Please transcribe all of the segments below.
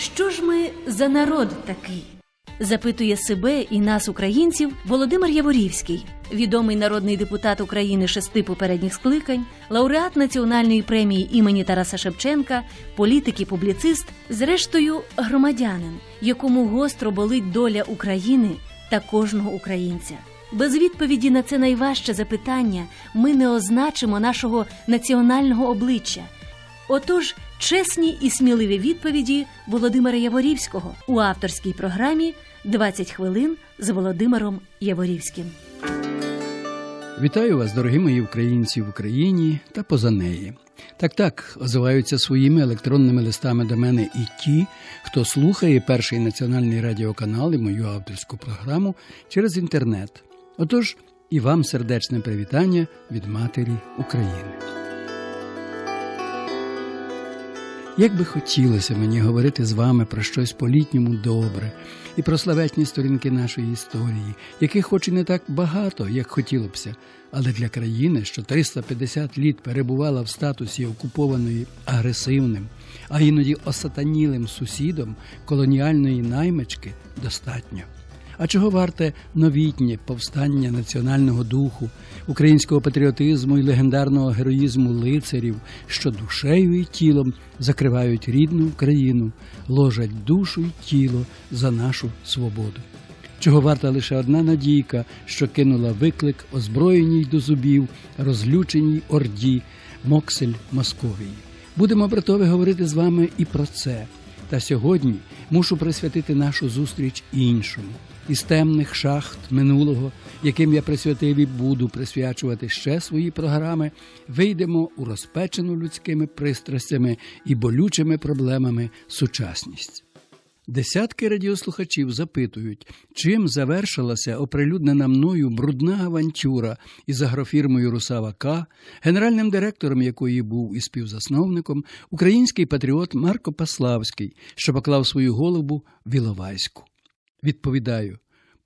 Що ж ми за народ такий? Запитує себе і нас, українців, Володимир Яворівський, відомий народний депутат України шести попередніх скликань, лауреат національної премії імені Тараса Шевченка, політик і публіцист, зрештою громадянин, якому гостро болить доля України та кожного українця. Без відповіді на це найважче запитання ми не означимо нашого національного обличчя. Отож, чесні і сміливі відповіді Володимира Яворівського у авторській програмі «20 хвилин з Володимиром Яворівським. Вітаю вас, дорогі мої українці в Україні та поза неї. Так так озиваються своїми електронними листами до мене і ті, хто слухає перший національний радіоканал і мою авторську програму через інтернет. Отож, і вам сердечне привітання від матері України. Як би хотілося мені говорити з вами про щось по-літньому добре і про славетні сторінки нашої історії, яких хоч і не так багато, як хотілося але для країни, що 350 літ перебувала в статусі окупованої агресивним, а іноді осатанілим сусідом колоніальної наймички, достатньо. А чого варте новітнє повстання національного духу, українського патріотизму і легендарного героїзму лицарів, що душею і тілом закривають рідну Україну, ложать душу й тіло за нашу свободу? Чого варта лише одна надійка, що кинула виклик озброєній до зубів, розлюченій орді, Моксель Московії. Будемо, братове, говорити з вами і про це. Та сьогодні мушу присвятити нашу зустріч іншому. Із темних шахт минулого, яким я присвятив і буду присвячувати ще свої програми, вийдемо у розпечену людськими пристрастями і болючими проблемами сучасність. Десятки радіослухачів запитують, чим завершилася оприлюднена мною брудна авантюра із агрофірмою Русава К, генеральним директором якої був і співзасновником український патріот Марко Паславський, що поклав свою голову в Іловайську. Відповідаю,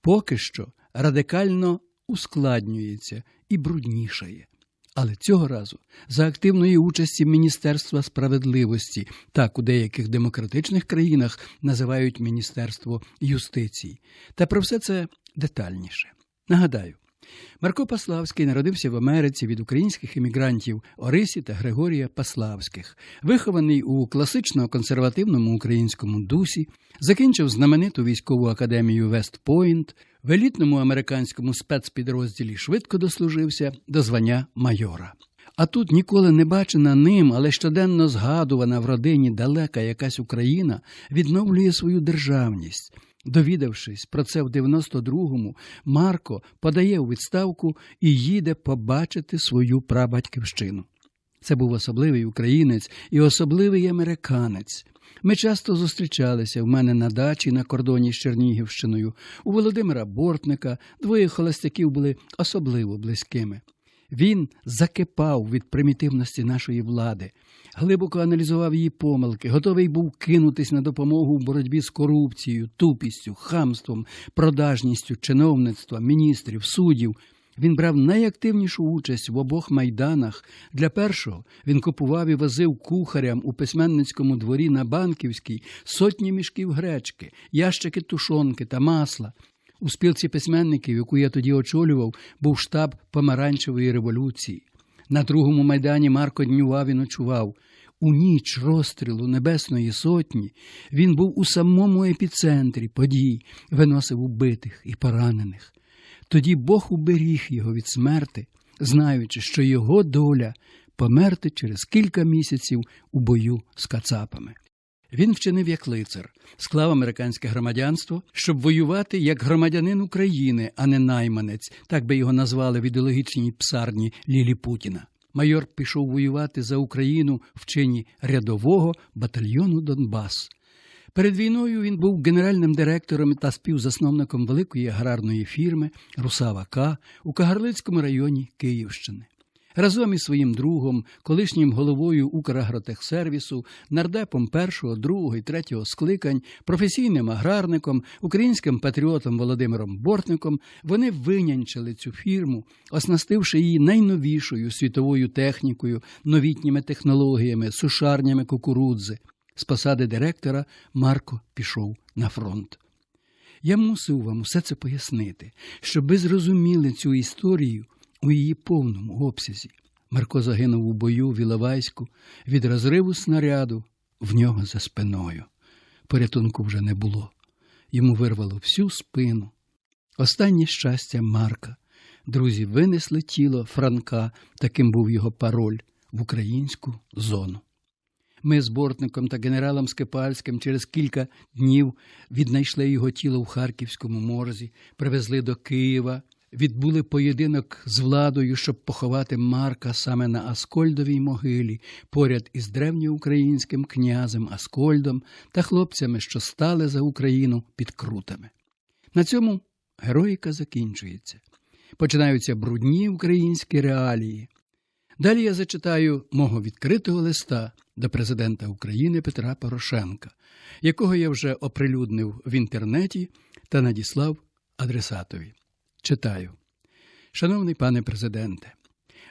поки що радикально ускладнюється і бруднішає. Але цього разу за активної участі Міністерства справедливості, так у деяких демократичних країнах називають Міністерство юстиції. Та про все це детальніше. Нагадаю, Марко Паславський народився в Америці від українських емігрантів Орисі та Григорія Паславських, вихований у класично консервативному українському дусі, закінчив знамениту військову академію Вестпойнт, в елітному американському спецпідрозділі швидко дослужився до звання майора. А тут ніколи не бачена ним, але щоденно згадувана в родині далека якась Україна відновлює свою державність. Довідавшись про це в 92-му, Марко подає у відставку і їде побачити свою прабатьківщину. Це був особливий українець і особливий американець. Ми часто зустрічалися в мене на дачі на кордоні з Чернігівщиною. У Володимира Бортника двоє холостяків були особливо близькими. Він закипав від примітивності нашої влади, глибоко аналізував її помилки, готовий був кинутись на допомогу в боротьбі з корупцією, тупістю, хамством, продажністю чиновництва, міністрів, суддів. Він брав найактивнішу участь в обох майданах. Для першого він купував і возив кухарям у письменницькому дворі на Банківській сотні мішків гречки, ящики тушонки та масла. У спілці письменників, яку я тоді очолював, був штаб помаранчевої революції. На другому майдані Марко днював і ночував. У ніч розстрілу Небесної Сотні він був у самому епіцентрі подій, виносив убитих і поранених. Тоді Бог уберіг його від смерти, знаючи, що його доля померти через кілька місяців у бою з кацапами. Він вчинив як лицар, склав американське громадянство, щоб воювати як громадянин України, а не найманець, так би його назвали в ідеологічній псарні Лілі Путіна. Майор пішов воювати за Україну в чині рядового батальйону Донбас. Перед війною він був генеральним директором та співзасновником великої аграрної фірми Русава К у Кагарлицькому районі Київщини. Разом із своїм другом, колишнім головою Украгротехсервісу, нардепом першого, другого і третього скликань, професійним аграрником, українським патріотом Володимиром Бортником, вони винянчили цю фірму, оснастивши її найновішою світовою технікою, новітніми технологіями, сушарнями кукурудзи. З посади директора Марко пішов на фронт. Я мусив вам усе це пояснити, щоб ви зрозуміли цю історію у її повному обсязі. Марко загинув у бою в Іловайську від розриву снаряду в нього за спиною. Порятунку вже не було. Йому вирвало всю спину. Останнє щастя Марка. Друзі винесли тіло Франка, таким був його пароль, в українську зону. Ми з бортником та генералом Скипальським через кілька днів віднайшли його тіло в Харківському морзі, привезли до Києва, відбули поєдинок з владою, щоб поховати Марка саме на Аскольдовій могилі, поряд із древньоукраїнським князем Аскольдом та хлопцями, що стали за Україну під крутами. На цьому героїка закінчується. Починаються брудні українські реалії. Далі я зачитаю мого відкритого листа до президента України Петра Порошенка, якого я вже оприлюднив в інтернеті та надіслав адресатові. Читаю. Шановний пане президенте,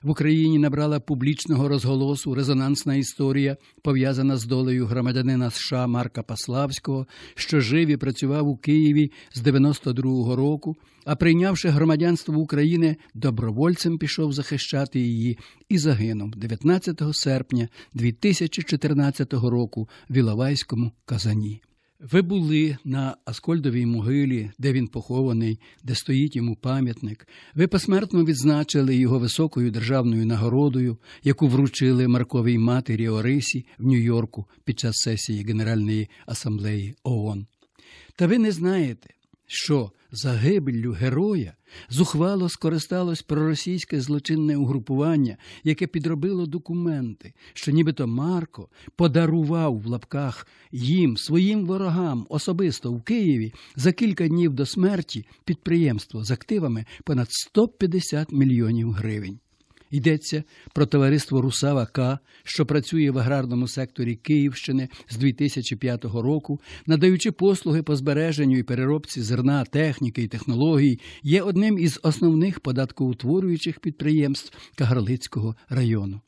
в Україні набрала публічного розголосу резонансна історія, пов'язана з долею громадянина США Марка Паславського, що жив і працював у Києві з 92-го року, а прийнявши громадянство України, добровольцем пішов захищати її і загинув 19 серпня 2014 року в Іловайському Казані. Ви були на Аскольдовій могилі, де він похований, де стоїть йому пам'ятник. Ви посмертно відзначили його високою державною нагородою, яку вручили Марковій матері Орисі в Нью-Йорку під час сесії Генеральної асамблеї ООН. Та ви не знаєте, що загибеллю героя зухвало скористалось проросійське злочинне угрупування, яке підробило документи, що нібито Марко подарував в лапках їм, своїм ворогам, особисто в Києві за кілька днів до смерті підприємство з активами понад 150 мільйонів гривень. Йдеться про товариство Русава К, що працює в аграрному секторі Київщини з 2005 року, надаючи послуги по збереженню і переробці зерна, техніки і технологій, є одним із основних податкоутворюючих підприємств Кагарлицького району.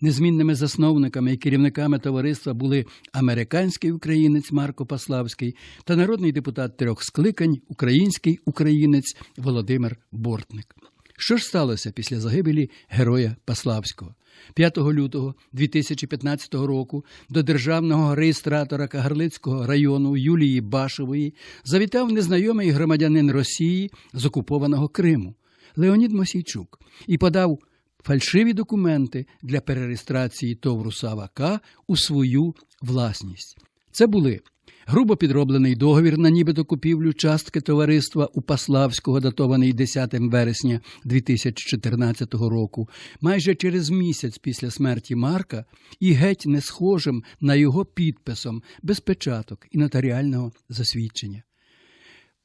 Незмінними засновниками і керівниками товариства були американський українець Марко Паславський та народний депутат трьох скликань, український українець Володимир Бортник. Що ж сталося після загибелі героя Паславського? 5 лютого 2015 року до державного реєстратора Кагарлицького району Юлії Башевої завітав незнайомий громадянин Росії з окупованого Криму Леонід Мосійчук і подав фальшиві документи для перереєстрації ТОВ «Русава К» у свою власність. Це були грубо підроблений договір на нібито купівлю частки товариства у Паславського, датований 10 вересня 2014 року, майже через місяць після смерті Марка, і геть не схожим на його підписом без печаток і нотаріального засвідчення.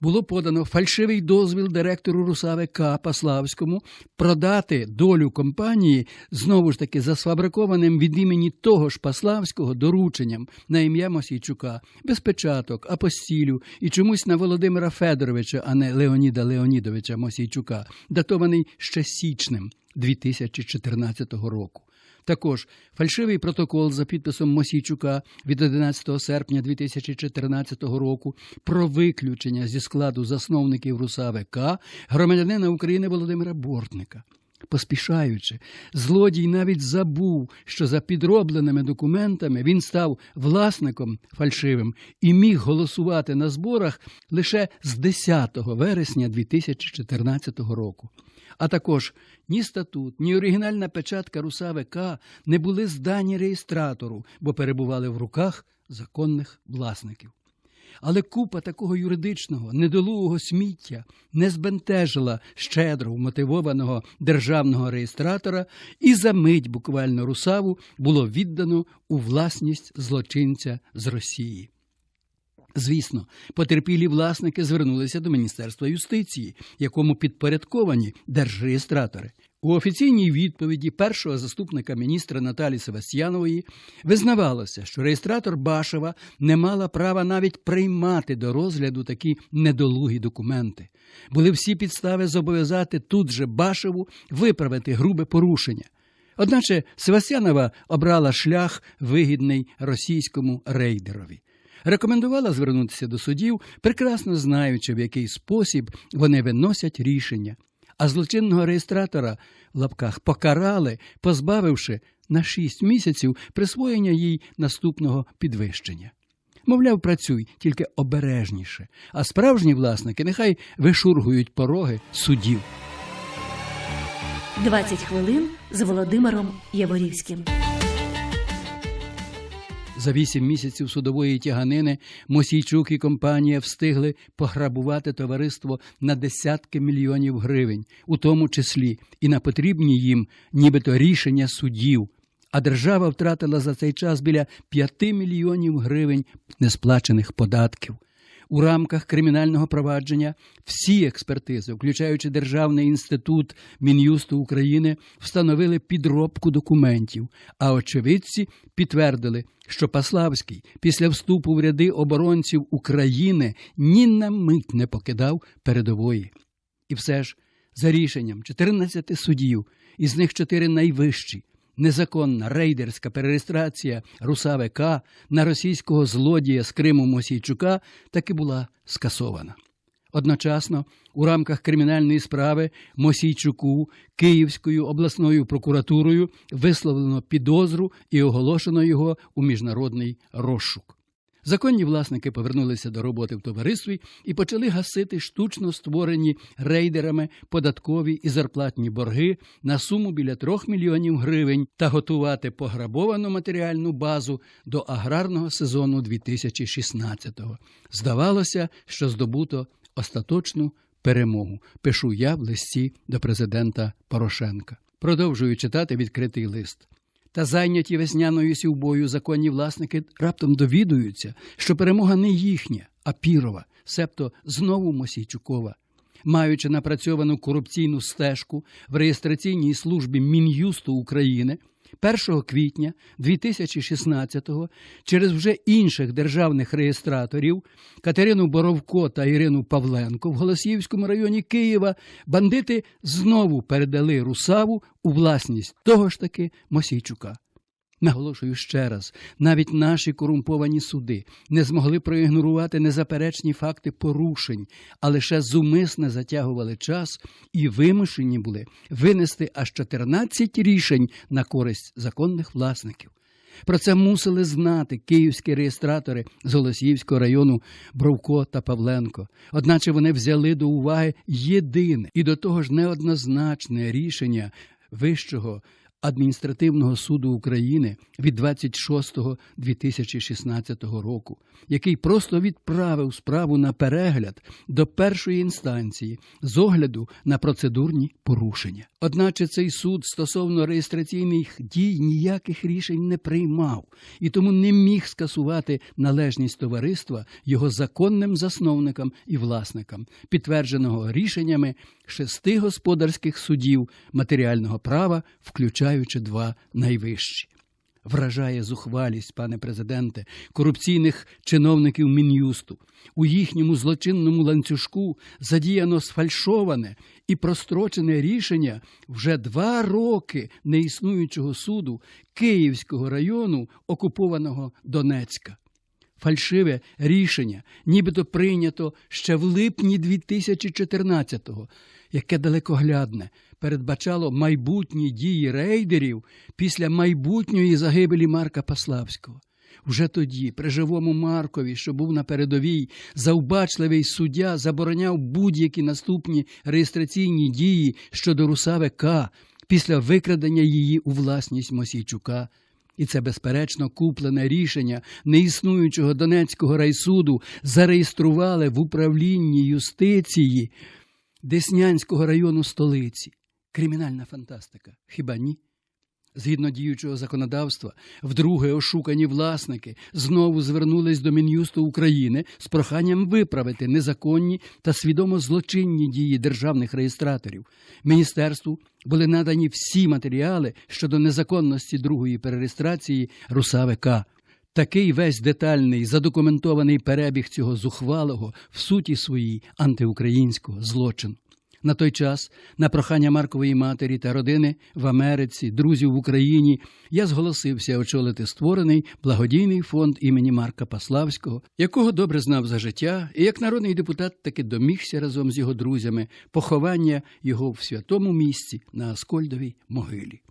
Було подано фальшивий дозвіл директору Русави К. Паславському продати долю компанії знову ж таки за сфабрикованим від імені того ж Паславського дорученням на ім'я Мосійчука, без печаток, апостілю і чомусь на Володимира Федоровича, а не Леоніда Леонідовича Мосійчука, датований ще січнем 2014 року. Також фальшивий протокол за підписом Мосійчука від 11 серпня 2014 року про виключення зі складу засновників РУСАВК громадянина України Володимира Бортника. Поспішаючи, злодій навіть забув, що за підробленими документами він став власником фальшивим і міг голосувати на зборах лише з 10 вересня 2014 року. А також ні статут, ні оригінальна печатка Русави К не були здані реєстратору, бо перебували в руках законних власників. Але купа такого юридичного, недолугого сміття не збентежила щедро вмотивованого державного реєстратора, і за мить буквально русаву було віддано у власність злочинця з Росії. Звісно, потерпілі власники звернулися до Міністерства юстиції, якому підпорядковані держреєстратори. У офіційній відповіді першого заступника міністра Наталі Севастьянової визнавалося, що реєстратор Башева не мала права навіть приймати до розгляду такі недолугі документи. Були всі підстави зобов'язати тут же Башеву виправити грубе порушення. Одначе Севастьянова обрала шлях вигідний російському рейдерові. Рекомендувала звернутися до судів, прекрасно знаючи, в який спосіб вони виносять рішення. А злочинного реєстратора в лапках покарали, позбавивши на шість місяців присвоєння їй наступного підвищення. Мовляв, працюй тільки обережніше, а справжні власники нехай вишургують пороги судів. 20 хвилин з Володимиром Яворівським. За вісім місяців судової тяганини Мосійчук і компанія встигли пограбувати товариство на десятки мільйонів гривень, у тому числі і на потрібні їм нібито рішення судів. А держава втратила за цей час біля п'яти мільйонів гривень несплачених податків. У рамках кримінального провадження всі експертизи, включаючи Державний інститут Мін'юсту України, встановили підробку документів, а очевидці підтвердили, що Паславський після вступу в ряди оборонців України ні на мить не покидав передової. І все ж, за рішенням 14 судів, із них 4 найвищі, незаконна рейдерська перереєстрація Русавик на російського злодія з Криму Мосійчука таки була скасована. Одночасно у рамках кримінальної справи Мосійчуку Київською обласною прокуратурою висловлено підозру і оголошено його у міжнародний розшук. Законні власники повернулися до роботи в товаристві і почали гасити штучно створені рейдерами податкові і зарплатні борги на суму біля трьох мільйонів гривень та готувати пограбовану матеріальну базу до аграрного сезону 2016-го. Здавалося, що здобуто остаточну перемогу. Пишу я в листі до президента Порошенка. Продовжую читати відкритий лист. Та зайняті весняною сівбою законні власники раптом довідуються, що перемога не їхня, а пірова, себто знову Мосійчукова. Маючи напрацьовану корупційну стежку в реєстраційній службі Мін'юсту України, 1 квітня 2016-го через вже інших державних реєстраторів Катерину Боровко та Ірину Павленко в Голосіївському районі Києва бандити знову передали Русаву у власність того ж таки Мосійчука. Наголошую ще раз, навіть наші корумповані суди не змогли проігнорувати незаперечні факти порушень, а лише зумисне затягували час і вимушені були винести аж 14 рішень на користь законних власників. Про це мусили знати київські реєстратори з Голосіївського району Бровко та Павленко. Одначе вони взяли до уваги єдине і до того ж неоднозначне рішення Вищого адміністративного суду України від 26.2016 року, який просто відправив справу на перегляд до першої інстанції з огляду на процедурні порушення. Одначе цей суд стосовно реєстраційних дій ніяких рішень не приймав і тому не міг скасувати належність товариства його законним засновникам і власникам, підтвердженого рішеннями шести господарських судів матеріального права, включаючи два найвищі. Вражає зухвалість, пане президенте, корупційних чиновників Мін'юсту. У їхньому злочинному ланцюжку задіяно сфальшоване і прострочене рішення вже два роки неіснуючого суду Київського району, окупованого Донецька. Фальшиве рішення, нібито прийнято ще в липні 2014-го, яке далекоглядне передбачало майбутні дії рейдерів після майбутньої загибелі Марка Паславського. Вже тоді, при живому Маркові, що був на передовій, завбачливий суддя забороняв будь-які наступні реєстраційні дії щодо Русави К після викрадення її у власність Мосійчука. І це, безперечно, куплене рішення неіснуючого Донецького райсуду зареєстрували в управлінні юстиції Деснянського району столиці. Кримінальна фантастика. Хіба ні? Згідно діючого законодавства, вдруге ошукані власники знову звернулись до Мін'юсту України з проханням виправити незаконні та свідомо злочинні дії державних реєстраторів. Міністерству були надані всі матеріали щодо незаконності другої перереєстрації Русави К. Такий весь детальний задокументований перебіг цього зухвалого в суті своїй антиукраїнського злочину. На той час, на прохання Маркової матері та родини в Америці, друзів в Україні, я зголосився очолити створений благодійний фонд імені Марка Паславського, якого добре знав за життя, і як народний депутат таки домігся разом з його друзями поховання його в святому місці на Аскольдовій могилі.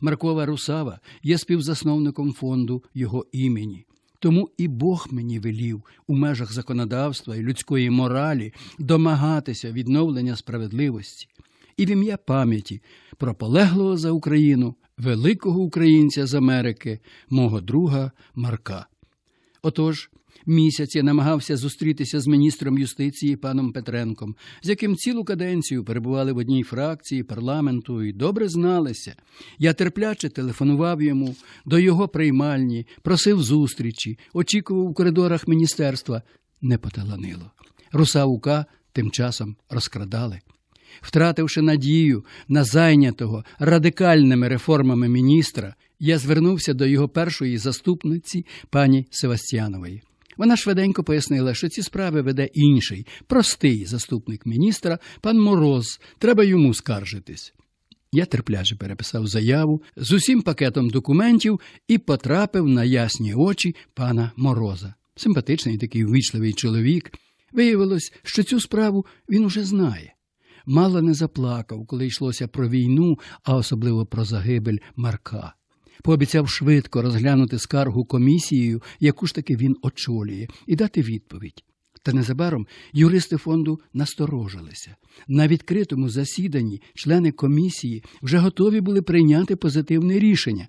Маркова Русава є співзасновником фонду його імені. Тому і Бог мені велів у межах законодавства і людської моралі домагатися відновлення справедливості і в ім'я пам'яті про полеглого за Україну великого українця з Америки, мого друга Марка. Отож, місяць я намагався зустрітися з міністром юстиції паном Петренком, з яким цілу каденцію перебували в одній фракції парламенту і добре зналися. Я терпляче телефонував йому до його приймальні, просив зустрічі, очікував у коридорах міністерства. Не поталанило. Русаука тим часом розкрадали. Втративши надію на зайнятого радикальними реформами міністра, я звернувся до його першої заступниці пані Севастьянової. Вона швиденько пояснила, що ці справи веде інший, простий заступник міністра, пан Мороз. Треба йому скаржитись. Я терпляче переписав заяву з усім пакетом документів і потрапив на ясні очі пана Мороза. Симпатичний такий ввічливий чоловік. Виявилось, що цю справу він уже знає. Мало не заплакав, коли йшлося про війну, а особливо про загибель Марка. Пообіцяв швидко розглянути скаргу комісією, яку ж таки він очолює, і дати відповідь. Та незабаром юристи фонду насторожилися. На відкритому засіданні члени комісії вже готові були прийняти позитивне рішення.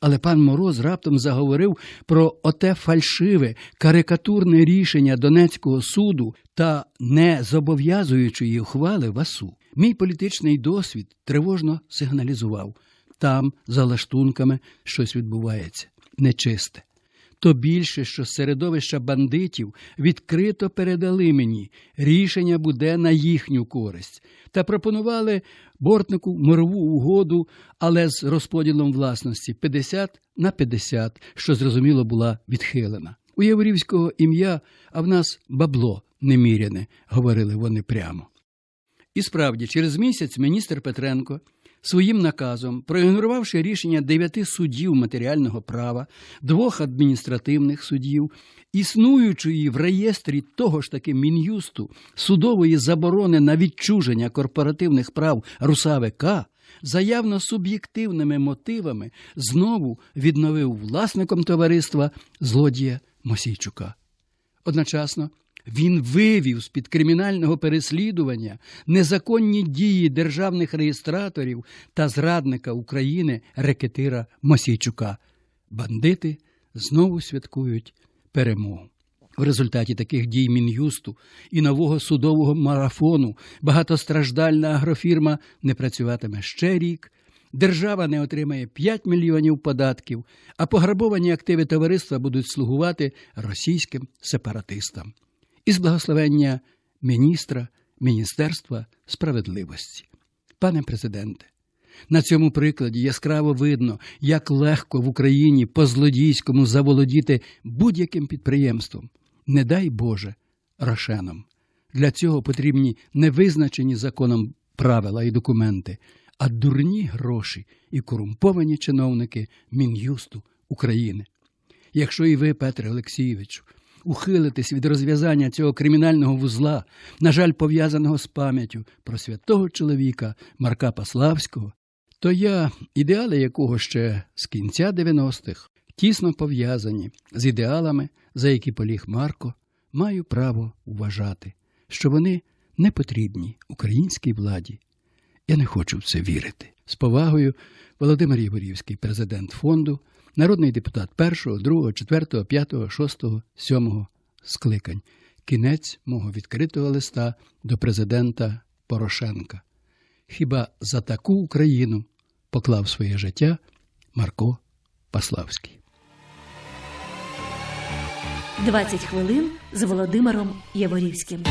Але пан Мороз раптом заговорив про оте фальшиве, карикатурне рішення Донецького суду та не зобов'язуючої ухвали ВАСУ. Мій політичний досвід тривожно сигналізував там, за лаштунками, щось відбувається нечисте. То більше, що середовища бандитів відкрито передали мені рішення буде на їхню користь та пропонували бортнику мирову угоду, але з розподілом власності 50 на 50, що зрозуміло була відхилена. У Яворівського ім'я, а в нас бабло неміряне, говорили вони прямо. І справді, через місяць міністр Петренко своїм наказом, проігнорувавши рішення дев'яти суддів матеріального права, двох адміністративних суддів, існуючої в реєстрі того ж таки мін'юсту судової заборони на відчуження корпоративних прав Русави К, за явно суб'єктивними мотивами знову відновив власником товариства злодія Мосійчука. Одночасно він вивів з під кримінального переслідування незаконні дії державних реєстраторів та зрадника України рекетира Мосійчука. Бандити знову святкують перемогу. В результаті таких дій мін'юсту і нового судового марафону багатостраждальна агрофірма не працюватиме ще рік. Держава не отримає 5 мільйонів податків, а пограбовані активи товариства будуть слугувати російським сепаратистам. Із благословення міністра Міністерства справедливості. Пане президенте, на цьому прикладі яскраво видно, як легко в Україні по злодійському заволодіти будь-яким підприємством. Не дай Боже рошенам. Для цього потрібні не визначені законом правила і документи, а дурні гроші і корумповані чиновники Мін'юсту України. Якщо і ви, Петре Олексійовичу, ухилитесь від розв'язання цього кримінального вузла, на жаль, пов'язаного з пам'яттю про святого чоловіка Марка Паславського, то я, ідеали якого ще з кінця 90-х, тісно пов'язані з ідеалами, за які поліг Марко, маю право вважати, що вони не потрібні українській владі. Я не хочу в це вірити. З повагою Володимир Єворівський, президент фонду, народний депутат першого, другого, четвертого, п'ятого, шостого, сьомого скликань. Кінець мого відкритого листа до президента Порошенка. Хіба за таку Україну поклав своє життя Марко Паславський. 20 хвилин з Володимиром Яворівським.